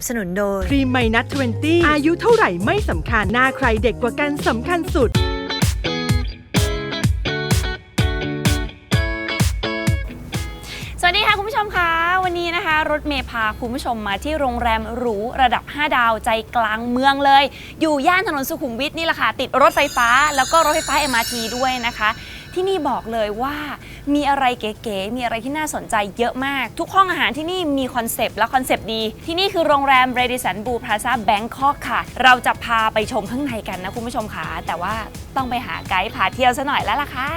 บสนุนโดย ครีมไมนัท20อายุเท่าไหร่ไม่สำคัญ หน้าใครเด็กกว่ากันสำคัญสุด สวัสดีค่ะคุณผู้ชมคะวันนี้นะคะ รถเมย์พาคุณผู้ชมมาที่โรงแรมหรูระดับ 5 ดาวใจกลางเมืองเลย อยู่ย่านถนนสุขุมวิทนี่แหละค่ะ ติดรถไฟฟ้า แล้วก็รถไฟฟ้า MRT ด้วยนะคะ ที่นี่บอกเลยว่ามีอะไรเก๋ๆ มีอะไรที่น่าสนใจเยอะมาก ทุกห้องอาหารที่นี่มีคอนเซปต์และคอนเซปต์ดี ที่นี่คือโรงแรม Radisson Blu Plaza Bangkok ค่ะ เราจะพาไปชมข้างในกันนะคุณผู้ชมค่ะแต่ว่าต้องไปหาไกด์พาเที่ยวซะหน่อยแล้วล่ะค่ะ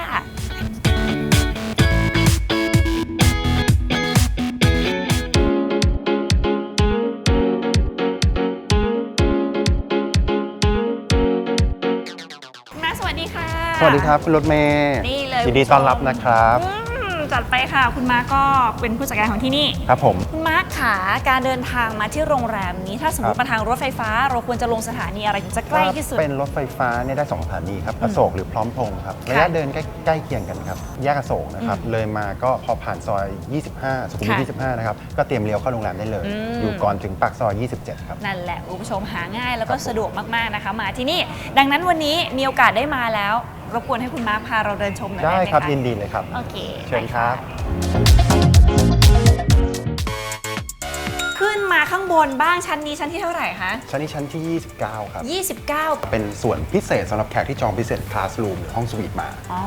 สวัสดีครับคุณรถเมย์นี่เลยยินดีต้อนรับนะครับอืมจัดไปค่ะ คุณมาร์คก็เป็นผู้จัดการของที่นี่ ครับผม คุณมาร์คขาการเดินทางมาที่โรงแรมนี้ ถ้าสมมติครับมาทางรถไฟฟ้า เราควรจะลงสถานีอะไรถึงจะใกล้ที่สุด เป็นรถไฟฟ้าเนี่ยได้สองสถานีครับอโศกหรือพร้อมพงษ์ครับค่ะระยะเดินใกล้ใกล้เคียงกันครับแยกอโศกนะครับอืมเลยมาก็พอผ่านซอย 25 สุขุมวิทค่ะ25 นะครับก็เตรียมเลี้ยวเข้าโรงแรมได้เลย อืม อยู่ก่อนถึงปากซอย 27 ครับ นั่นแหละคุณผู้ชมหาง่ายแล้วก็ครับผม สะดวกมากๆนะคะ มาที่นี่ ดังนั้นวันนี้มีโอกาสได้มาแล้ว รบกวนให้คุณมาร์คพาเราเดินชมหน่อยได้ได้ไหมครับคะยินดีเลยครับ โอเคเชิญไปครับ ขึ้นมาข้างบนบ้างชั้นนี้ชั้นที่เท่าไหร่คะชั้นนี้ชั้นที่ 29 ครับ 29เป็นส่วนพิเศษสำหรับแขกที่จองพิเศษคลาสรูมหรือห้องสวีทมา อ๋อ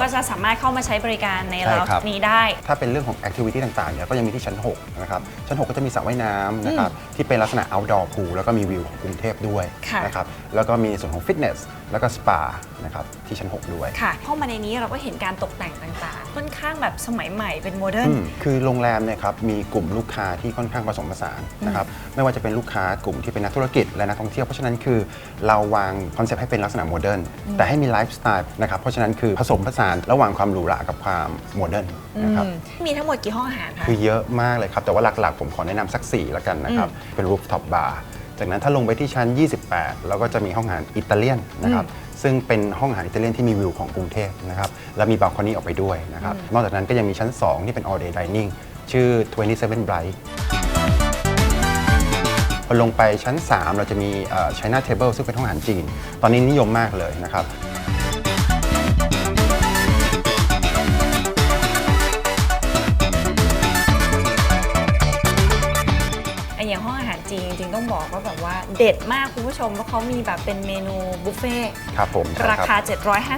ก็จะสามารถเข้ามาใช้บริการในใช่ลาวครับ นี้ได้ ถ้าเป็นเรื่องของแอคทิวิตี้ต่างๆเนี่ยก็ยังมีที่ชั้น 6 นะครับ ชั้น 6 ก็จะมีสระว่ายน้ำนะครับ ที่เป็นลักษณะ outdoor pool แล้วก็มีวิวของกรุงเทพด้วยค่ะ นะครับแล้วก็มีส่วนของฟิตเนส แล้วก็สปานะครับที่ชั้น 6 ด้วย ค่ะเข้ามาในนี้เราก็เห็นการตกแต่งต่างๆ ค่อนข้างแบบสมัยใหม่เป็นโมเดิร์น อืมคือโรงแรมเนี่ยครับมีกลุ่มลูกค้าที่ค่อนข้างผสมผสานนะครับไม่ว่าจะเป็นลูกค้ากลุ่มที่เป็นนักธุรกิจและนักท่องเที่ยวเพราะฉะนั้นคือเราวางคอนเซ็ปต์ให้เป็นลักษณะโมเดิร์นแต่ให้มีไลฟ์สไตล์นะครับเพราะฉะนั้นคือผสมผสานระหว่างความหรูหรากับความโมเดิร์นนะครับ มีทั้งหมดกี่ห้องอาหารคะ คือเยอะมากเลยครับ แต่ว่าหลักๆ ผมขอแนะนำสัก4แล้วกันนะครับ เป็น rooftop bar จากนั้นถ้าลงไปที่ชั้น 28เราก็จะมีห้องอาหารอิตาเลียนนะครับซึ่งเป็นห้องอาหารอิตาเลียนที่มีวิวของกรุงเทพนะครับและมีบัลคอนี่ออกไปด้วยนะครับนอกจากนั้นก็ยังมีชั้น 2 ที่เป็น all day dining ชื่อ 27 Bright พอลงไปชั้น 3 เราจะมีเอ่อ China Table ซึ่งเป็นห้องอาหารจีน ตอนนี้นิยมมากเลยนะครับ บอกว่าแบบว่าเด็ดมากคุณผู้ชมเพราะเขามีแบบเป็นเมนูบุฟเฟ่ต์ครับผมใช่ราครับคา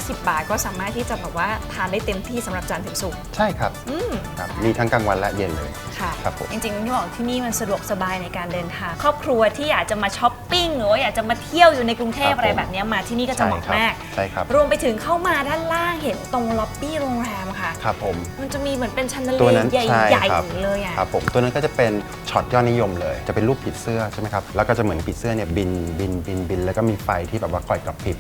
750 บาท ก็สามารถที่จะแบบว่าทานได้เต็มที่สำหรับจันทร์ถึงศุกร์ใช่ครับอืม ครับมีทั้งกลางวันและเย็นเลย ค่ะ ครับผม จริงๆที่บอกที่นี่มันสะดวกสบายในการเดินทาง ครอบครัวที่อยากจะมาช้อปปิ้งหรือว่าอยากจะมาเที่ยวอยู่ในกรุงเทพครับผม อะไรแบบเนี้ยมาที่นี่ก็จะเหมาะใช่ครับมาก ใช่ครับรวมไปถึงเข้ามาด้านล่างเห็นตรงล็อบบี้โรงแรมค่ะ ครับผม มันจะมีเหมือนเป็นชันเดอตัวเลีนั้ยนใหญ่ใช่ใหญ่ครับเลยอะ ครับผมตัวนั้นก็จะเป็นช็อตยอดนิยมเลย จะเป็นรูปผีเสื้อใช่ไหมครับแล้วก็จะเหมือนผีเสื้อเนี่ยบินบินบินบิน แล้วก็มีไฟที่แบบว่าคอยกระพริบ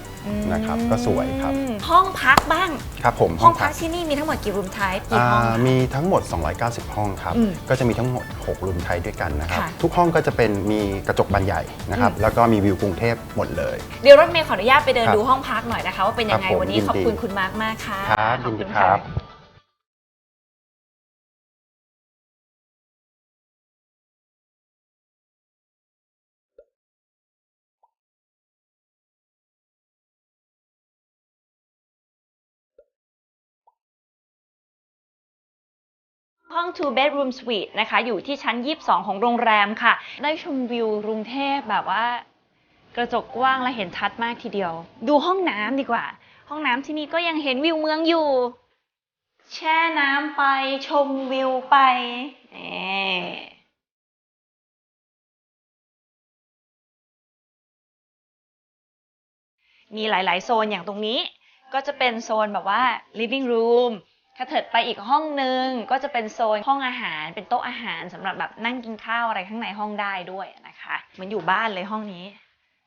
นะครับก็สวยครับอืมห้องพักบ้าง ครับผมห้องพักที่นี่มีทั้งหมดกี่รูมไทป์กี่อ่าห้องคะ มีทั้งหมด 290 ห้องครับ อืมก็จะมีทั้งหมด6รูมไทยด้วยกันนะครับ ค่ะ ทุกห้องก็จะเป็นมีกระจกบานใหญ่นะครับ แล้วก็มีวิวกรุงเทพหมดเลย เดี๋ยวรถเมย์ขออนุญาตไปเดินครับดูห้องพักหน่อยนะคะ ว่าเป็นยังไงครับผมวันนี้ยินดีขอบคุณคุณมาร์คมากค่ะครับขยิอนดีณครับ ห้อง two bedroom suite นะคะ อยู่ที่ชั้น 22 ของโรงแรมค่ะ ได้ชมวิวกรุงเทพแบบว่ากระจกกว้างและเห็นชัดมากทีเดียว ดูห้องน้ำดีกว่า ห้องน้ำที่นี่ก็ยังเห็นวิวเมืองอยู่ แช่น้ำไปชมวิวไปมีหลาย ๆ โซนอย่างตรงนี้ ก็จะเป็นโซนแบบว่า living room ถ้าเถิดไปอีกห้องนึงก็จะเป็นโซนห้องอาหาร เป็นโต๊ะอาหารสำหรับแบบนั่งกินข้าวอะไรข้างในห้องได้ด้วยนะคะเหมือนอยู่บ้านเลยห้องนี้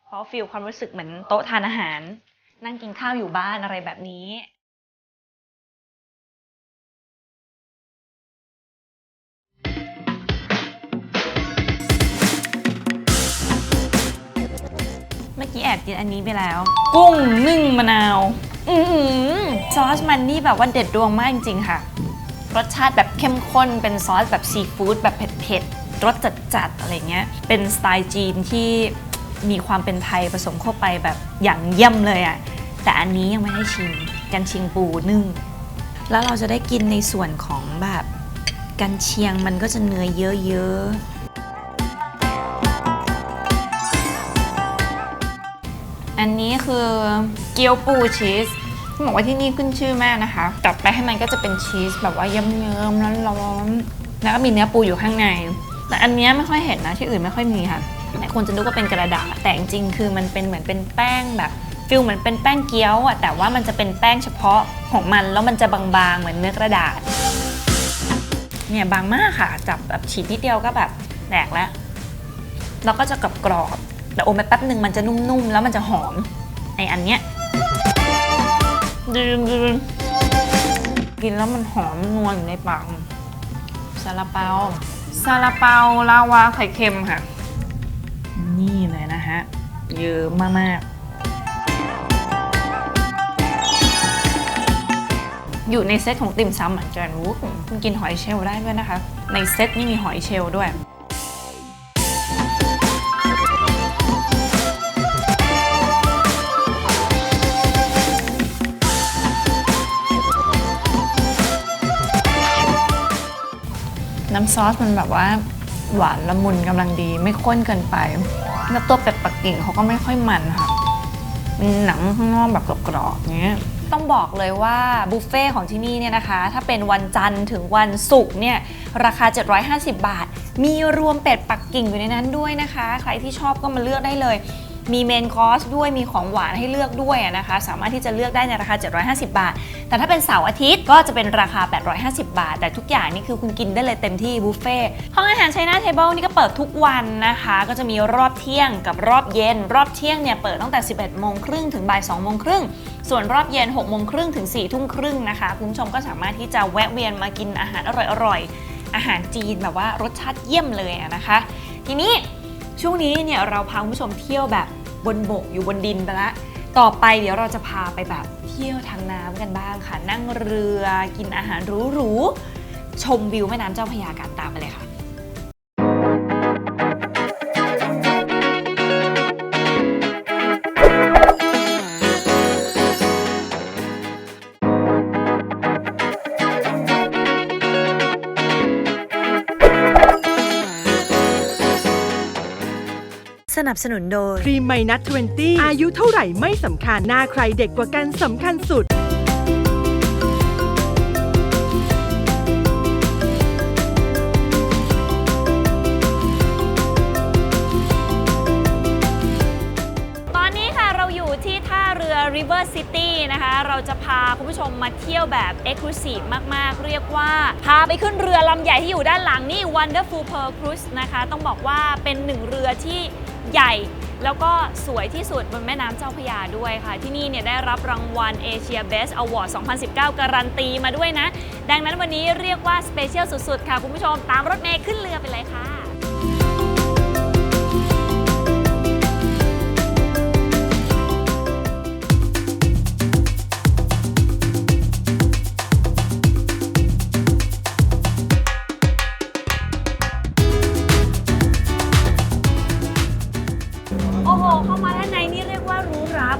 เพราะฟีลความรู้สึกเหมือนโต๊ะทานอาหาร นั่งกินข้าวอยู่บ้านอะไรแบบนี้เมื่อกี้แอบกินอันนี้ไปแล้ว กุ้งนึ่งมะนาว อือหือซอสมันนี่แบบว่าเด็ดดวงมากจริง ๆ ค่ะ รสชาติแบบเข้มข้น เป็นซอสแบบซีฟู้ดแบบเผ็ดๆ รสจัดๆ อะไรเงี้ย เป็นสไตล์จีนที่มีความเป็นไทยผสมเข้าไปแบบอย่างเยี่ยมเลยอะ่ะ แต่อันนี้ยังไม่ได้ชิม กันชียงปูนึ่ง แล้วเราจะได้กินในส่วนของแบบกันเชียงมันก็จะเนื้อเยอะๆอันนี้คือ เกี๊ยวปูชีสบอกว่าที่นี่ขึ้นชื่อมากนะคะจับไปให้มันก็จะเป็นชีสแบบว่าเยิ้มๆร้อนๆแล้วก็มีเนื้อปูอยู่ข้างใน แต่อันนี้ไม่ค่อยเห็นนะที่อื่นไม่ค่อยมีค่ะหลายคนจะนึกว่าเป็นกระดาษแต่จริงๆคือมันเป็นเหมือนเป็นแป้งแบบฟิลเหมือนเป็นแป้งเกี๊ยวอะแต่ว่ามันจะเป็นแป้งเฉพาะของมันแล้วมันจะบางๆเหมือนเนื้อกระดาษเนี่ยบางมากค่ะจับแบบฉีดนิดเดียวก็แบบแตกแล้วแล้วก็จะกรอบๆแต่อมไปแป๊บหนึ่งมันจะนุ่มๆแล้วมันจะหอมไออันเนี้ย ดื่มดื่มกินแล้วมันหอมนวลอยู่ในปากซาลาเปาซาลาเปาลาวาไข่เค็มค่ะ นี่เลยนะฮะ เยอะมากๆ อยู่ในเซตของติ่มซำเหมือนกันวู้คุณกินหอยเชลล์ได้ด้วยนะคะ ในเซตนี่มีหอยเชลล์ด้วย น้ำซอสมันแบบว่าหวานละมุนกำลังดีไม่ข้นเกินไป แล้วตัวเป็ดปักกิ่งเขาก็ไม่ค่อยมันค่ะมันหนังข้างนอกแบบกรอบๆอย่างเงี้ยต้องบอกเลยว่าบุฟเฟ่ของที่นี่เนี่ยนะคะ ถ้าเป็นวันจันทร์ถึงวันศุกร์เนี่ยราคา 750 บาท มีรวมเป็ดปักกิ่งอยู่ในนั้นด้วยนะคะ ใครที่ชอบก็มาเลือกได้เลย มีเมนคอร์สด้วยมีของหวานให้เลือกด้วยนะคะ สามารถที่จะเลือกได้ในราคา 750 บาท แต่ถ้าเป็นเสาร์อาทิตย์ก็จะเป็นราคา 850 บาท แต่ทุกอย่างนี่คือคุณกินได้เลยเต็มที่บุฟเฟ่ห้องอาหารไชน่าเทเบิลนี่ก็เปิดทุกวันนะคะ ก็จะมีรอบเที่ยงกับรอบเย็น รอบเที่ยงเนี่ยเปิดตั้งแต่ 11โมงครึ่งถึงบ่าย2โมงครึ่งส่วนรอบเย็น6โมงครึ่งถึง4ทุ่มครึ่งนะคะคุณผู้ชมก็สามารถที่จะแวะเวียนมากินอาหารอร่อยๆอาหารจีนแบบว่ารสชาติเยี่ยมเลยนะคะ ทีนี้ช่วงนี้เนี่ยเราพาคุณผู้ชมเที่ยวแบบ บนบกอยู่บนดินไปละต่อไปเดี๋ยวเราจะพาไปแบบเที่ยวทางน้ำกันบ้างค่ะ นั่งเรือกินอาหารหรูๆชมวิวแม่น้ำเจ้าพระยากันตามไปเลยค่ะ นับสนุนโดย ครีมไมนัท20 อายุเท่าไหร่ไม่สำคัญ หน้าใครเด็กกว่ากันสำคัญสุด ตอนนี้ค่ะเราอยู่ที่ท่าเรือ River City นะคะ เราจะพาคุณผู้ชมมาเที่ยวแบบ Exclusive มาก ๆ เรียกว่า พาไปขึ้นเรือลำใหญ่ที่อยู่ด้านหลังนี่ Wonderful Pearl Cruise นะคะ ต้องบอกว่าเป็นหนึ่งเรือที่ ใหญ่ แล้วก็สวยที่สุดบนแม่น้ำเจ้าพระยาด้วยค่ะ ที่นี่เนี่ยได้รับรางวัล Asia Best Award 2019 การันตีมาด้วยนะ ดังนั้นวันนี้เรียกว่าสเปเชียลสุดๆ ค่ะ คุณผู้ชมตามรถเมย์ขึ้นเรือไปเลยค่ะ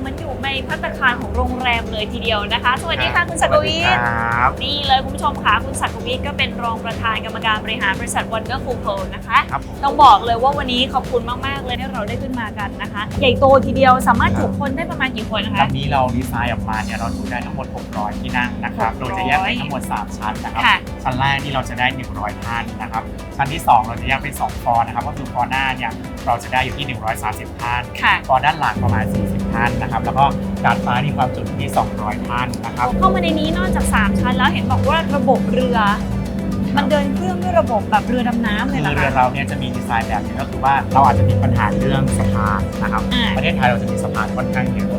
มือนอยู่ในพัตตาคารของโรงแรมเลยทีเดียวนะคะ สวัสดีค่ะคุณสักกวิทครับนี่เลยคุณผู้ชมค่ะคุณสักกวิทก็เป็นรองประธานกรรมการบริหารบริษัท Wonderful Pearl นะคะ ครับผมต้องบอกเลยว่าวันนี้ขอบคุณมากๆเลยที่เราได้ขึ้นมากันนะคะ ใหญ่โตทีเดียวสามารถจุคนได้ประมาณกี่คนนะลคะำนี้เราดีไซน์ออกมาเนี่ยเราดูได้ทั้งหมด 600 ที่นั่งนะครับ600โดยจะแยกเป็นทั้งหมด 3 ชั้นนะครับ ค่ะ ชั้นชั้นแรกนี่เราจะได้ 100ท่านนะครับ ชั้นที่ 2 เราจะแยกเป็น2ฟอร์นะครับก็คือฟอร์หน้าเนี่ยเราจะได้อยู่ที่ 130ท่านค่ะ ฟอร์ด้านหลังประมาณ 40ท่านนะครับ แล้วก็ดาดฟ้านี่ความจุที่ 200ท่านนะครับเข้ามาในนี้นอกจาก 3 ชั้นแล้วเห็นบอกว่าระบบเรือ มันเดินเครื่องด้วยระบบแบบเรือดำน้ำเลคืยอเหรอเรือคะ เราเนี่ยจะมีดีไซน์แบบหนึงก็คือว่าเราอาจจะมีปัญหาเรื่องสะพานนะครับ อ่า ประเทศไทยเราจะมีสะพานค่อนข้างเยอะค่ะเ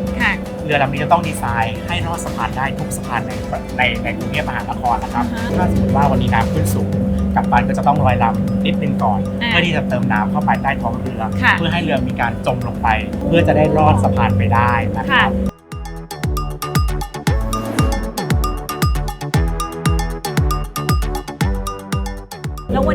รือลำนี้จะต้องดีไซน์ให้รอดสะพานได้ทุกสะพานในในในกรุงเทพมหานครนะครับอ่าฮะถ้าสมมติว่าวันนี้น้ำขึ้นสูงกัปตันก็จะต้องลอยลำนิดนึงก่อนอ่าเพื่อที่จะเติมน้ำเข้าไปใต้ท้องเรือค่ะเพื่อให้เรือมีการจมลงไป เพื่อจะได้รอดสะพานไปได้นะคค่ะรับ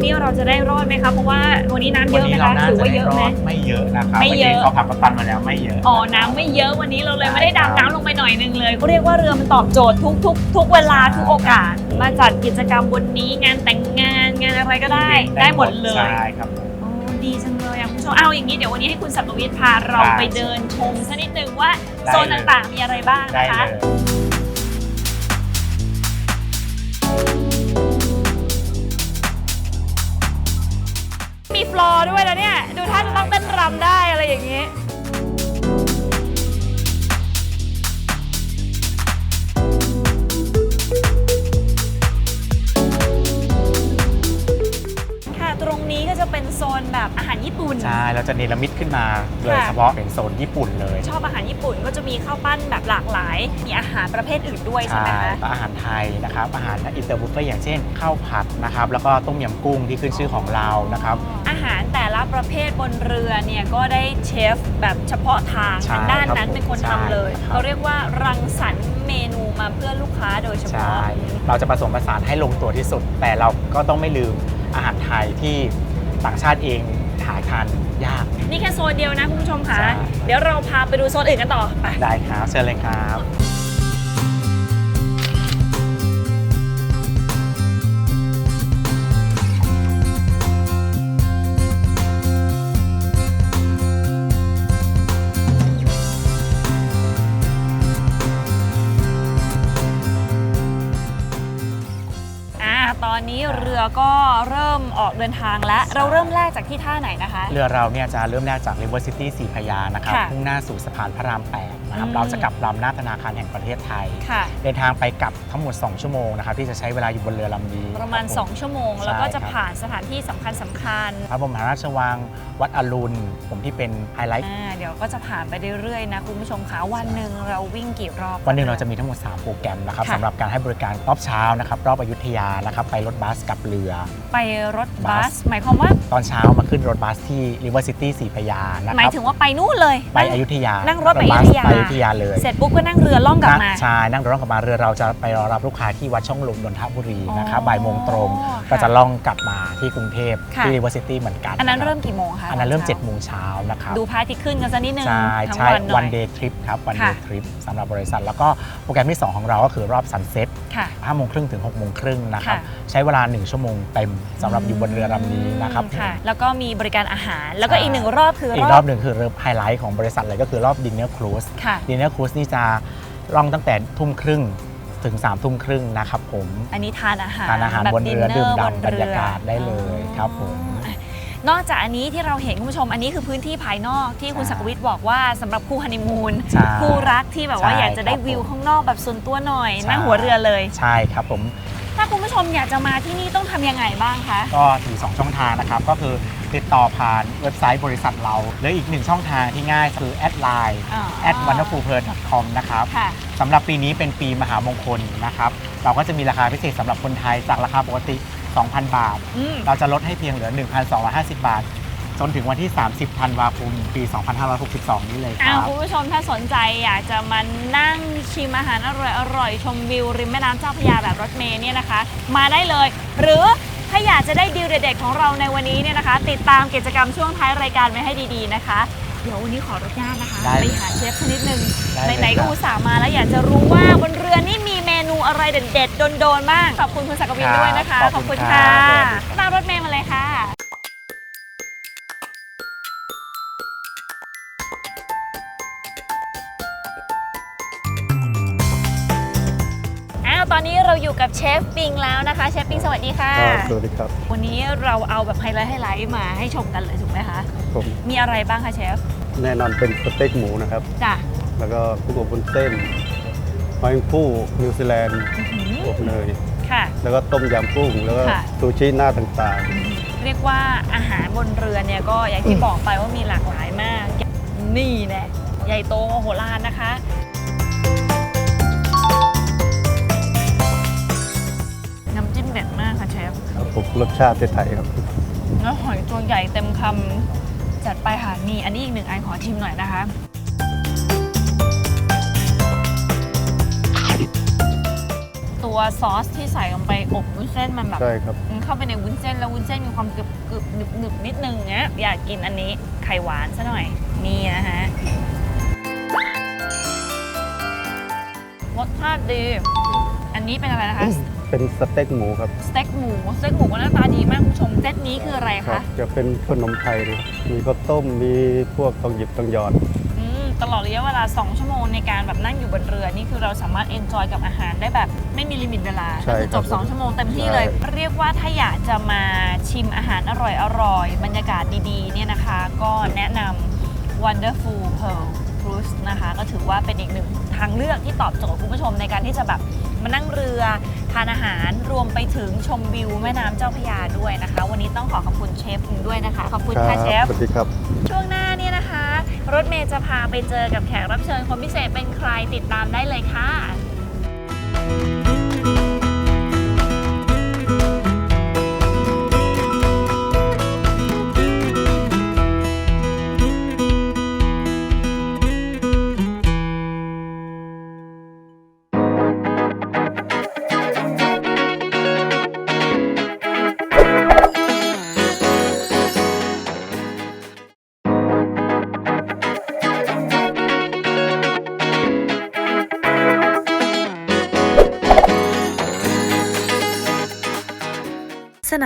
นนี้เราจะได้รอดไหมคะเพราะว่าวันนี้น้ำเยวันอะไหมนี้เราคะน่าถือจะว่าได้เยอะรไหมอดไม่เยอะนะครับไม่เยอะมื่กี้เขาขับกัปตันมาแล้วไม่เยอะอ๋อน้ำไม่เยอะวันนี้เราเลยไม่ได้ใช่ครับดำน้ำลงไปหน่อยนึงเลยเขาเรียกว่าเรือมันตอบโจทย์ทุกทุกทุกเวลาทุกโอกาส มาจัดกิจกรรมบนนี้งานแต่งงานงานอะไรก็ได้ ได้หมดเลยใช่ครับผมโอ้ดีจังเลยอะคุณผู้ชมเอาอย่างนี้เดี๋ยววันนี้ให้คุณสักวิทย์พาเราได้ไปเดินชมสักนิดนึงว่าได้โซนเลยต่างๆมีอะไรบ้างได้นะคะ เลยมีฟลอร์ด้วยแล้วเนี่ย ดูท่าจะต้องเต้นรำได้อะไรอย่างนี้ ค่ะตรงนี้ก็จะเป็นโซนแบบอาหารญี่ปุ่น ใช่เราจะเนรมิตขึ้นมาโดยค่ะเฉพาะเป็นโซนญี่ปุ่นเลยชอบอาหารญี่ปุ่นก็จะมีข้าวปั้นแบบหลากหลาย มีอาหารประเภทอื่นด้วยใช่ไหมคะอาหารไทยนะครับอาหารอินเตอร์บุฟเฟ่ต์อย่างเช่นข้าวผัดนะครับแล้วก็ต้มยำกุ้งที่ขึ้นชื่อของเรานะครับ อาหารแต่ละประเภทบนเรือเนี่ยก็ได้เชฟแบบเฉพาะทางใช่ทางด้านครับนั้นเป็นคนใช่ทำเลย ครับ เขาเรียกว่ารังสรรค์เมนูมาเพื่อลูกค้าโดยเฉใช่ พาะ เราจะผสมผสานให้ลงตัวที่สุด แต่เราก็ต้องไม่ลืมอาหารไทยที่ต่างชาติเองหาทานยาก นี่แค่โซนเดียวนะคุณผู้ชมค่ะใช่ เดี๋ยวเราพาไปดูโซนอื่นกันต่อไป ได้ครับ เชิญเลยครับ รือก็เริ่มออกเดินทางแล้ว เราเริ่มแรกจากที่ท่าไหนนะคะ เรือเราเนี่ยจะเริ่มแรกจาก River City สีพระยานะครับค่ะมุ่งหน้าสู่สะพานพระราม8นะครับอืม เราจะกลับลำหน้าธนาคารแห่งประเทศไทย ค่ะ เดินทางไปกลับทั้งหมด 2 ชั่วโมงนะครับที่จะใช้เวลาอยู่บนเรือลำนี้ประมาณ คบผ 2 ชั่วโมง ใช่แล้วก็จะครับ ผ่านสถานที่สำคัญสำคัญพระบรมมหาราชวัง วัดอรุณ ผมที่เป็นไฮไลท์ อ่าเดี๋ยวก็จะผ่านไปเรื่อยๆนะคุณผู้ชมคะวันหนึ่งเราวิ่งกี่รอบ วันหนึ่งเราจะมีทั้งหมด 3 โปรแกรมนะครับค่ะ สำหรับการให้บริการรอบเช้านะครับรอบอยุธยานะครับไปรถบัสกับเรือ ไปรถบับัส ส หมายความว่า ตอนเช้ามาขึ้นรถบัสที่ River City สีพระยานะหคมายรับถึงว่าไปนู่นเลย ไปอยุธยานั่นั่งรถไปอยุธยา ไปอยุธยาเลยเสร็จปุ๊บก็นั่งเรือล่องกลับมาใช่นั่งรถกลับมาเรือเราจะไปรอรับลูกค้าที่วัดช่องลมนนทบุรีนะครับอ๋อบ่ายโมงตรงค่ะก็จะล่องกลับมาที่กรุงเทพค่ะ ที่ River City เหมือนกันอันนั้นคบเริ่มกี่โมงคะอันนั้นเริ่มต7จ็ดโมงเช้านะครับ ดูพระอาทิตย์ขึ้นกันสักนิดนึงใช่ทั้งใช่วันหน่วัอนยเดย์ทริปครับวันเดค่ะ ย์ทริปสำหรับบริษัท แล้วก็โปรแกรมที่ 2 ของเราก็คือรอบซันเซ็ตค่ะ 5โมงครึ่งถึง6โมงครึ่งนะครับ ค่ะ ใช้เวลา 1 ชั่วโมงเต็มสำหรับอยู่บนเรือลำนี้นะครับ ค่ะ แล้วก็มีบริการอาหาร แล้วก็ใช่อีกหนึ่งรอบคืออีกรอบหนึ่งคือไฮไลท์ของบริษัทเลยก็คือรอบดินเนอร์ครูสค่ะดินเนอร์ครูสนี่จะล่องตั้งแต่ทุ่มครึ่งถึง3ามทุ่มครึ่งนะครับผม อันนี้ทานอาหารทานอาหารแบบบนเรือดิดื่มนเนอด่ำบรรยากาศได้เลยอ๋อครับผมนอกจากอันนี้ที่เราเห็นคุณผู้ชม อันนี้คือพื้นที่ภายนอกที่คุณใช่ศักดิ์วิทย์บอกว่าสำหรับคู่ฮันนีมูนใช่คู่รักที่แบบว่าใช่อยากจะได้ครับวิวผมข้างนอกแบบส่วนตัวหน่อยใช่นั่งหัวเรือเลยใช่ครับผม ถ้าคุณผู้ชมอยากจะมาที่นี่ต้องทำยังไงบ้างคะ ก็มี2ช่องทางนะครับก็คือ ติดต่อผ่านเว็บไซต์บริษัทเรา หรืออีกหนึ่งช่องทางที่ง่ายคือแอดไลน์อ๋อ แอด wonderfulpearl com นะครับ ค่ะ สำหรับปีนี้เป็นปีมหามงคลนะครับ เราก็จะมีราคาพิเศษสำหรับคนไทยจากราคาปกติ 2,000 บาท อืม เราจะลดให้เพียงเหลือ 1,250 บาท จนถึงวันที่ 30ธันวาคมปี 2562 นี้เลยคอ้ารัวบ คุณผู้ชมถ้าสนใจอยากจะมานั่งชิมอาหารอร่อยอร่อยๆชมวิวริมแม่น้ำเจ้าพระยาแบบรถเมล์เนี่ยนะคะ มาได้เลย หรือ ถ้าอยากจะได้ดีลเด็ดๆของเราในวันนี้เนี่ยนะคะ ติดตามกิจกรรมช่วงท้ายรายการไว้ให้ดีๆนะคะ เดี๋ยววันนี้ขอรถญาตนะคะได้ไปเลยหาเชฟชนิดหนึ่งได้เลยไหนๆก็ครับอุตส่าห์มาแล้วอยากจะรู้ว่าบนเรือนี่มีเมนูอะไรเด็ดๆโดนๆบ้างขอบคุณคุณศักดิ์วินด้วยนะคะ ขอบคุณค่ะครับสวัสดีครับ อนนี้เราอยู่กับเชฟปิงแล้วนะคะเชฟปิงสวัสดีค่ะครับสวัสดีครับ วันนี้เราเอาแบบไฮไลท์ไฮไลท์มาให้ชมกันเลยถูกไหมคะผมมีอะไรบ้างคะเชฟ แน่นอนเป็นสเต็กหมูนะครับ จ้ะแล้วก็กุ้งอบวุ้นเส้นหอยผู้นิวซีแลนด์อื้อหืออบเนย ค่ะ แล้วก็ต้มยำกุ้ง แล้วก็ค่ะ ซูชิหน้าต่างเรียกว่าอาหารบนเรือเนี่ยก็อย่างที่บอกไปว่ามีหลากหลายมาก นี่แน่ใหญ่โตมโหฬารนะคะ รับผมรสชาติไทยๆครับแล้วหอยตัวใหญ่เต็มคำจัดไปค่ะนี่อันนี้อีกหนึ่งอันขอชิมหน่อยนะคะ ตัวซอสที่ใส่ลงไปอบวุ้นเส้นมันแบบ ใช่ครับ มันเข้าไปในวุ้นเส้นแล้ววุ้นเส้นมีความกรึบกรึบหนึบหนึบนิดนึงเนี้ยอยากกินอันนี้ไข่หวานซะหน่อย นี่นะฮะรสชาติดี อันนี้เป็นอะไรนะคะ เป็นสเต็กหมูครับสเต็กหมูสเต็กหมูก็หน้าตาดีมากคุณผู้ชมเซตนี้คืออะไรครัคะบจะเป็นขนมไทยนะครับมีข้าวต้มมีพวกตองหยิบตองหยอด อืมตลอดระยะเวลา 2 ชั่วโมงในการแบบนั่งอยู่บนเรือนี่คือเราสามารถเอนจอยกับอาหารได้แบบไม่มีลิมิตเวลาใช่ก็คือจบ ครับ2 ชั่วโมงเต็มที่ใช่เลยเรียกว่าถ้าอยากจะมาชิมอาหารอร่อยๆ บรรยากาศดีๆ เนี่ยนะคะ ก็แนะนำ Wonderful Pearl Cruise นะคะ ก็ถือว่าเป็นอีกหนึ่งทางเลือกที่ตอบโจทย์คุณผู้ชมในการที่จะแบบ มานั่งเรือทานอาหารรวมไปถึงชมวิวแม่น้ำเจ้าพระยาด้วยนะคะ วันนี้ต้องขอขอบคุณเชฟคุณด้วยนะคะ ขอบคุณครัค่ะเชฟ สวัสดีครับ ช่วงหน้าเนี่ยนะคะ รถเมย์จะพาไปเจอกับแขกรับเชิญคนพิเศษเป็นใครติดตามได้เลยค่ะ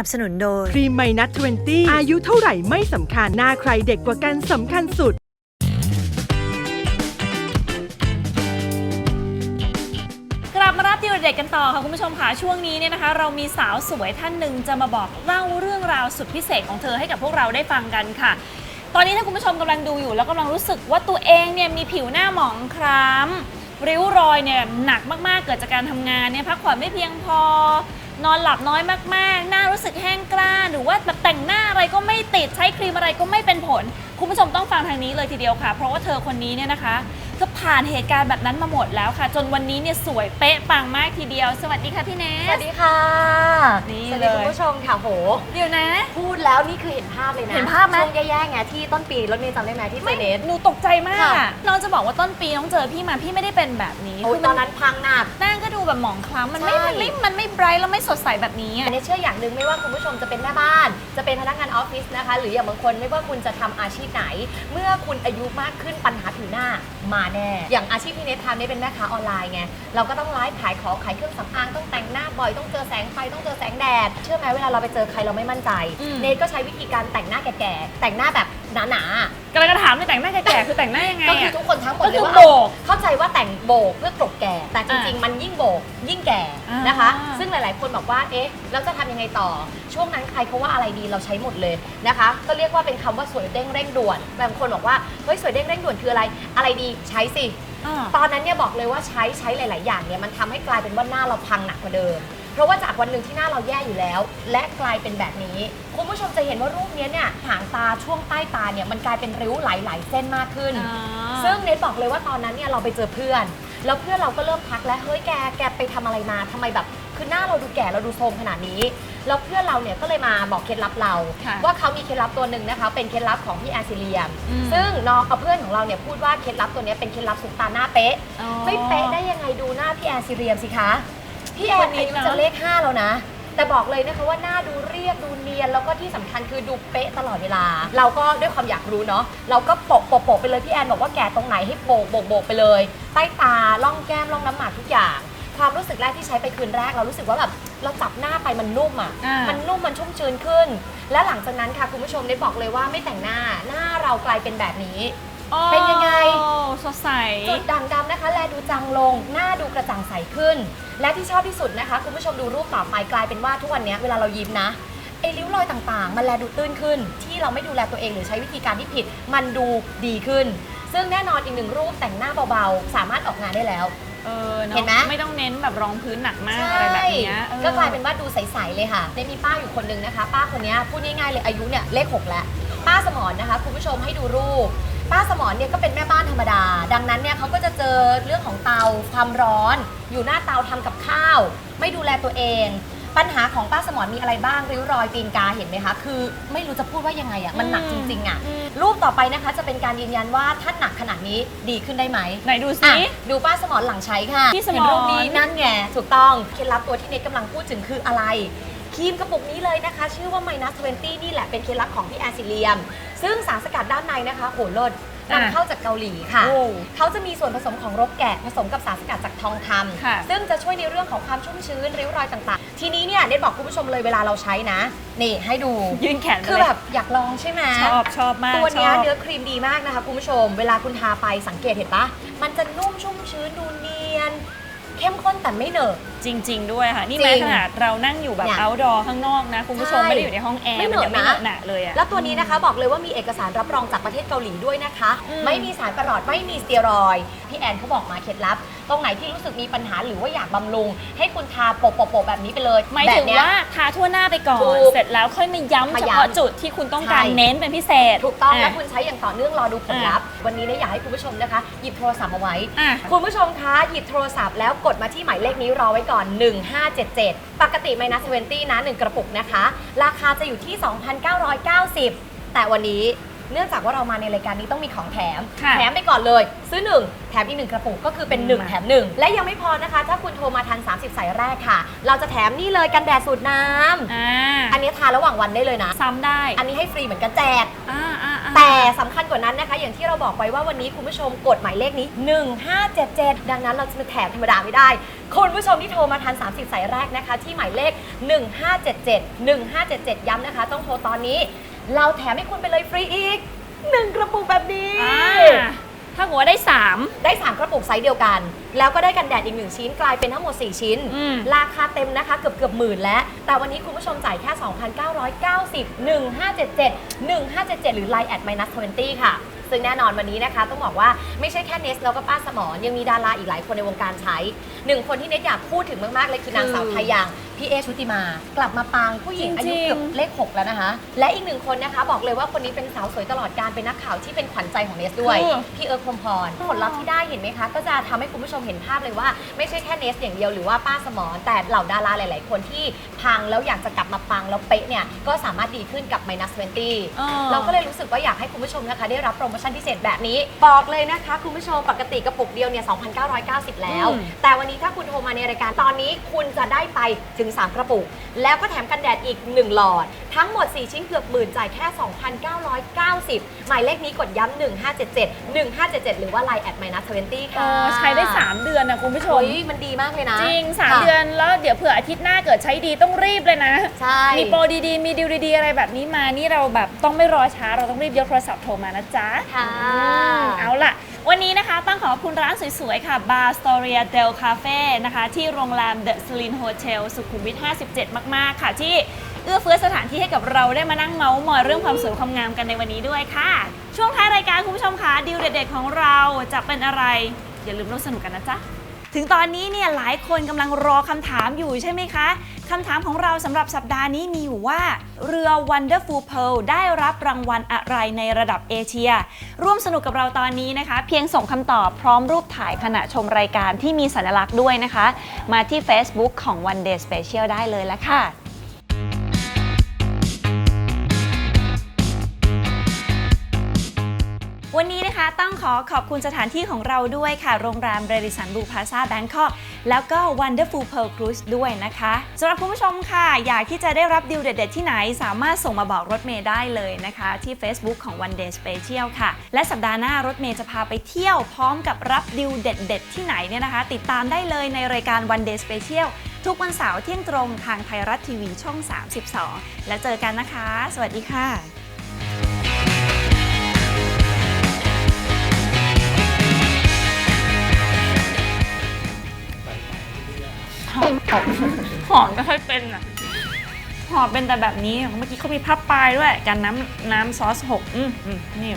นับสนุนโดย ครีมไมนัท20 อายุเท่าไหร่ไม่สำคัญ หน้าใครเด็กกว่ากันสำคัญสุด กลับมารับดีลเด็กกันต่อค่ะคุณผู้ชมค่ะช่วงนี้เนี่ยนะคะ เรามีสาวสวยท่านหนึ่งจะมาบอกเล่าเรื่องราวสุดพิเศษของเธอให้กับพวกเราได้ฟังกันค่ะ ตอนนี้ถ้าคุณผู้ชมกำลังดูอยู่ แล้วกำลังรู้สึกว่าตัวเองเนี่ยมีผิวหน้าหมองคล้ำริ้วรอยเนี่ยหนักมากๆเกิดจากการทำงานเนี่ยพักผ่อนไม่เพียงพอ นอนหลับน้อยมากๆ หน้ารู้สึกแห้งกร้า หรือว่าแบบแต่งหน้าอะไรก็ไม่ติดใช้ครีมอะไรก็ไม่เป็นผล คุณผู้ชมต้องฟังทางนี้เลยทีเดียวค่ะ เพราะว่าเธอคนนี้เนี่ยนะคะก็ผ่านเหตุการณ์แบบนั้นมาหมดแล้วค่ะ จนวันนี้เนี่ยสวยเป๊ะปังมากทีเดียว สวัสดีค่ะพี่เนสวัสสดีค่ะนี่สวัสเลดีย คุณผู้ชมค่ะโห เดี๋ยวนะ พูดแล้วนี่คือเห็นภาพเลยนะเห็นภาพไหม ช่วงแย่ๆไงที่ต้นปีรถเมย์จำได้ไหมที่เจเนส หนูตกใจมากค่ะอะน้องจะบอกว่าต้นปีน้องเจอพี่มาพี่ไม่ได้เป็นแบบนี้โอ้ยคืตอนนั้นพังหนัก หน้าก็ดูแบบหมองคล้ำมันไม่ใช่ มันไม่มันไม่ไบรท์แล้วไม่สดใสแบบนี้อะ อันนี้เชื่ออย่างหนึ่งไม่ว่าคุณผู้ชมจะเป็นแม่บ้าน จะเป็นพนักงานออฟฟิศนะคะ หรืออย่างบางคนไม่ว่าคุณจะทำอาชีพไหน เมื่อคุณอายุมากขึ้นปัญหาผิวหน้ามาแน่ อย่างอาชีพที่เนททำเนี่ยเป็นแม่ค้าออนไลน์ไง เราก็ต้องไลฟ์ขายของขายเครื่องสำอางต้องแต่งหน้าบ่อยต้องเจอแสงไฟต้องเจอแสงแดด เชื่อไหมเวลาเราไปเจอใครเราไม่มั่นใจ เนทก็ใช้วิธีการแต่งหน้าแก่ๆแต่งหน้าแบบ หนาๆกำลังจะถามเลยแต่งหน้าแก่ๆคือแต่งหน้ายังไงก็คืออะ ทุกคนทั้งหมดก็เลคืยอว่าโบกเข้าใจว่าแต่งโบกเพื่อกลบแก่ แต่จริง ๆ มันยิ่งโบกยิ่งแก่อ่านนะคะซึ่งหลาย ๆ คนบอกว่าเอ๊ะแล้วจะทำยังไงต่อ ช่วงนั้นใครเขาว่าอะไรดีเราใช้หมดเลยนะคะ ก็เรียกว่าเป็นคำว่าสวยเด้งเร่งด่วนบางคนบอกว่าเฮ้ยสวยเด้งเร่งด่วนคืออะไร อะไรดีใช้สิ อ่า ตอนนั้นเนี่ยบอกเลยว่าใช้ใช้หลาย ๆ อย่างเนี่ยมันทำให้กลายเป็นว่าหน้าเราพังหนักกว่าเดิมเพ ราะว่าจากวันหนึ่งที่หน้าเราแย่อยู่แล้ว และกลายเป็นแบบนี้ คุณผู้ชมจะเห็นว่ารูปเนี้ยเนี่ยหางตาช่วงใต้ตาเนี่ยมันกลายเป็นริ้วหลายๆเส้นมากขึ้นซึ่งเนทบอกเลยว่าตอนนั้นเนี่ยเราไปเจอเพื่อน แล้วเพื่อนเราก็เริ่มทักแล้วเฮ้ยแกแกไปทำอะไรมาทำไมแบบคือหน้าเราดูแก่เราดูโทรมขนาดนี้แล้วเพื่อนเราเนี่ยก็เลยมาบอกเคล็ดลับเรา ค่ะว่าเขามีเคล็ดลับตัวหนึ่งนะคะ เป็นเคล็ดลับของพี่แอนซิเลียม อืม ซึ่งน้องกับเพื่อนของเราเนี่ยพูดว่าเคล็ดลับตัวเนี้ยเป็นเคล็ดลับสุดตาหน้าเป๊ะอ๋อไม่เป๊ะได้ยังไงดูหน้าพี่แอนซิเลียมสิคะ พี่แอคนนนี้อายุเนอะจะเลขห้าแล้วนะ แต่บอกเลยนะคะว่าหน้าดูเรียบดูเนียน แล้วก็ที่สำคัญคือดูเป๊ะตลอดเวลา เราก็ด้วยความอยากรู้เนาะเราก็โปะโปะโปะไปเลยพี่แอนบอกว่าแกะตรงไหนให้โบกโบกโบกไปเลย ใต้ตาล่องแก้มล่องน้ำหมากทุกอย่าง ความรู้สึกแรกที่ใช้ไปคืนแรกเรารู้สึกว่าแบบเราจับหน้าไปมันนุ่มอะอ่ามั มันนุ่มมันชุ่มชื้นขึ้น และหลังจากนั้นค่ะคุณผู้ชมได้บอกเลยว่าไม่แต่งหน้าหน้าเรากลายเป็นแบบนี้ เป็นยังไงโอ้สดดใส จุดด่างดำนะคะ แลดูจางลง หน้าดูกระจ่างใสขึ้น และที่ชอบที่สุดนะคะ คุณผู้ชมดูรูปต่อไปกลายเป็นว่าทุกวันนี้เวลาเรายิ้มนะไอ้ริ้วรอยต่างๆ มันแลดูตื้นขึ้น ที่เราไม่ดูแลตัวเองหรือใช้วิธีการที่ผิด มันดูดีขึ้น ซึ่งแน่นอนอีกหนึ่งรูปแต่งหน้าเบาๆ สามารถออกงานได้แล้วเออเห็นไหมไม่ต้องเน้นแบบรองพื้นหนักมากอะไรแบบเนี้ยออก็กลายเป็นว่าดูใสๆเลยค่ะได้มีป้าอยู่คนนึงนะคะ ป้าคนนี้พูดง่ายๆเลยอายุเนี่ยเลขหกแล้วป้าสมรนะคะ คุณผู้ชมให้ดูรูป ป้าสมรเนี่ยก็เป็นแม่บ้านธรรมดา ดังนั้นเนี่ยเขาก็จะเจอเรื่องของเตาความร้อน อยู่หน้าเตาทำกับข้าว ไม่ดูแลตัวเอง ปัญหาของป้าสมรมีอะไรบ้างริ้วรอยตีนกาเห็นไหมคะคือ ไม่รู้จะพูดว่ายังไงอะ่ะมันหนักจริงๆอะ่ะรูปต่อไปนะคะจะเป็นการยืนยันว่าถ้าหนักขนาดนี้ดีขึ้นได้ไหมไหนดูสิ อะดูป้าสมรหลังใช้ค่ะพี่สมร เห็นรูปนี้นั่นไงถูกต้องเคล็ดลับตัวที่เน็ตกำลังพูดถึงคืออะไรค รีมกระปุกนี้เลยนะคะ ชื่อว่า minus 20 นี่แหละเป็นเคล็ดลับของพี่แอนซิเลียม ซึ่งสารสกัดด้านในนะคะโหเลิศอะนำเข้าจากเกาหลีค่ะ โอ้เขาจะมีส่วนผสมของรกแกะผสมกับสารสกัดจากทองคค่ะำซึ่งจะช่วยในเรื่องของความชุ่มชื้นริ้วรอยต่างๆ ทีนี้เนี่ยเน็ตบอกคุณผู้ชมเลยเวลาเราใช้นะ นี่ให้ดู ยื่นแขนไปคือเลยแบบอยากลองใช่ไหม ชอบชอบมากตัวเนี้ยชอบ เนื้อครีมดีมากนะคะคุณผู้ชม เวลาคุณทาไปสังเกตเห็นปะมันจะนุ่มชุ่มชื้นดูเนียน เข้มข้นแต่ไม่เหนอะ จริง ๆ ด้วยค่ะ นี่จริงแม้ขนาดเรานั่งอยู่แบบ เนี่ย outdoor ข้างนอกนะ คุณผู้ชมใช่ไม่ได้อยู่ในห้องแอร์ไม่มันเหนอะยังไม่นะเหนอะหนะเลยอะแล้วตัวนี้นะคะบอกเลยว่ามีเอกสารรับรองจากประเทศเกาหลีด้วยนะคะ อืม ไม่มีสารประหลอดไม่มีสเตียรอยด์พี่แอนเขาบอกมาเคล็ดลับ ตรงไหนที่รู้สึกมีปัญหาหรือว่าอยากบำรุง ให้คุณทาโปะๆๆแบบนี้ไปเลยหมายแบถึบงเนี้ยว่าทาทั่วหน้าไปก่อนถูกเสร็จแล้วค่อยมาย้ำมาเฉย้ำพาะจุดที่คุณต้องการใช่ เน้นเป็นพิเศษถูกต้องะแล้วคุณใช้อย่างต่อเนื่องรอดูผลลัพธ์ วันนี้เนี่ยอยากให้คุณผู้ชมนะคะ หยิบโทรศัพท์มาไว้ อะ คุณผู้ชมคะหยิบโทรศัพท์แล้วกดมาที่หมายเลขนี้รอไว้ก่อน 1577 ปกติไมนัส20นะ 1 กระปุกนะคะ ราคาจะอยู่ที่ 2,990 แต่วันนี้เนื่องจากว่าเรามาในรายการนี้ต้องมีของแถม ค่ะแถมไปก่อนเลย ซื้อ 1 แถมอีก 1 กระปุกก็คือเป็น1แถม 1 และยังไม่พอนะคะ ถ้าคุณโทรมาทัน 30 สายแรกค่ะ เราจะแถมนี่เลยกันแดดสูตรน้ำอ่าอันนี้ทาระหว่างวันได้เลยนะ ซ้ำได้อันนี้ให้ฟรีเหมือนกันแจก อ่าอ่าอ่า แต่สำคัญกว่านั้นนะคะ อย่างที่เราบอกไปว่าวันนี้คุณผู้ชมกดหมายเลขนี้ 1577 ดังนั้นเราจะมาแถมธรรมดาไม่ได้ คุณผู้ชมที่โทรมาทัน 30 สายแรกนะคะ ที่หมายเลข 1577 1577 ย้ำนะคะ ต้องโทรตอนนี้ เราแถมให้คุณไปเลยฟรีอีก 1 กระปุกแบบนี้ อ่า ถ้าหัวาได้ 3 ได้ 3 กระปุกไซส์เดียวกัน แล้วก็ได้กันแดดอีก 1 ชิ้นกลายเป็นทั้งหมด 4 ชิ้น อืม ราคาเต็มนะคะเกือบเกือบหมื่นแล้ว แต่วันนี้คุณผู้ชมจ่ายแค่ 2,990 1577 1577 หรือ Line at minus 20 ค่ะ ซึ่งแน่นอนวันนี้นะคะ ต้องบอกว่าไม่ใช่แค่เนสแล้วก็ป้าสมรยังมีดาราอีกหลายคนในวงการใช้หนึ่งคนที่เนสอยากพูดถึงมาก ๆ เลยคือนางสาวไทยยาง พี่เอชุติมา กลับมาปังผู้หญิงอายุจริงๆเกือบเลข6แล้วนะคะ และอีกหนึ่งคนนะคะ บอกเลยว่าคนนี้เป็นสาวสวยตลอดการเป็นนักข่าวที่เป็นขวัญใจของเนสด้วย คือพี่เอิร์ธพรหมพรผลลัพธ์ที่ได้เห็นไหมคะ ก็จะทำให้คุณผู้ชมเห็นภาพเลยว่า ไม่ใช่แค่เนสอย่างเดียวหรือว่าป้าสมรแต่เหล่าดาราหลาย ๆ คนที่พังแล้วอยากจะกลับมาปังแล้วเป๊ะเนี่ยก็สามารถดีขึ้นกับ minus อ๋อ20เราก็เลยรู้สึกว่าอยากให้คุณผู้ชมนะคะ ได้รับโปรโมชั่นพิเศษแบบนี้ บอกเลยนะคะ คุณผู้ชมปกติกระปุกเดียวเนี่ย 2,990 แล้ว อืมแต่วันนี้ถ้าคุณโทรมาในรายการตอนนี้คุณจะได้ไปถึง3 กระปุก แล้วก็แถมกันแดดอีก 1 หลอด ทั้งหมด 4 ชิ้นเกือบหมื่นจ่ายแค่ 2,990 หมายเลขนี้กดย้ำ1577 1577 หรือว่า Line at minus 20อ๋ค่ะอใช้ได้ 3 เดือนนะคุณผู้ชม โอ้ยมันดีมากเลยนะ จริงค่ะ3เดือนแล้วเดี๋ยวเผื่ออาทิตย์หน้าเกิดใช้ดีต้องรีบเลยนะ ใช่ มีโปรดีๆ มีดีลดีๆ อะไรแบบนี้มานี่เราแบบต้องไม่รอช้าเราต้องรีบยกโทรศัพท์โทรมานะจ๊ะค่ะอืมเอาล่ะ วันนี้นะคะต้องขอบคุณร้านสวยๆ ค่ะ Bar Storia del Cafe นะคะที่โรงแรม The Celine Hotel สุขุมวิท 57 มากๆ ค่ะ ที่เอื้อเฟื้อสถานที่ให้กับเราได้มานั่งเมาส์มอยเรื่องความสวยความงามกันในวันนี้ด้วยค่ะ ช่วงท้ายรายการคุณผู้ชมคะดีลเด็ดๆของเราจะเป็นอะไร อย่าลืมร่วมสนุกกันนะจ๊ะ ถึงตอนนี้เนี่ยหลายคนกำลังรอคำถามอยู่ใช่ไหมคะ คำถามของเราสำหรับสัปดาห์นี้มีอยู่ว่า เรือ Wonderful Pearl ได้รับรางวัลอะไรในระดับเอเชีย ร่วมสนุกกับเราตอนนี้นะคะ เพียงส่งคำตอบพร้อมรูปถ่ายขณะชมรายการที่มีสัญลักษณ์ด้วยนะคะ มาที่ Facebook ของ One Day Special ได้เลยละค่ะ วันนี้นะคะต้องขอขอบคุณสถานที่ของเราด้วยค่ะ โรงแรมเรดิสันบูพาซาแบงคอกแล้วก็ Wonderful Pearl Cruise ด้วยนะคะสำหรับคุณผู้ชมค่ะ อยากที่จะได้รับดีลเด็ด ๆ ที่ไหน สามารถส่งมาบอกรถเมย์ได้เลยนะคะ ที่ Facebook ของ One Day Special ค่ะ และสัปดาห์หน้ารถเมย์จะพาไปเที่ยวพร้อมกับรับดีลเด็ด ๆ ที่ไหนเนี่ยนะคะ ติดตามได้เลยในรายการ One Day Special ทุกวันเสาร์เที่ยงตรงทางไทยรัฐทีวีช่อง 32 แล้วเจอกันนะคะ สวัสดีค่ะ หอมหอมไม่ค่อยเป็นอะหอมเป็นแต่แบบนี้เมื่อกี้เขามีพับปลายด้วยกันน้ำน้ำซอสหกอืมอืมนี่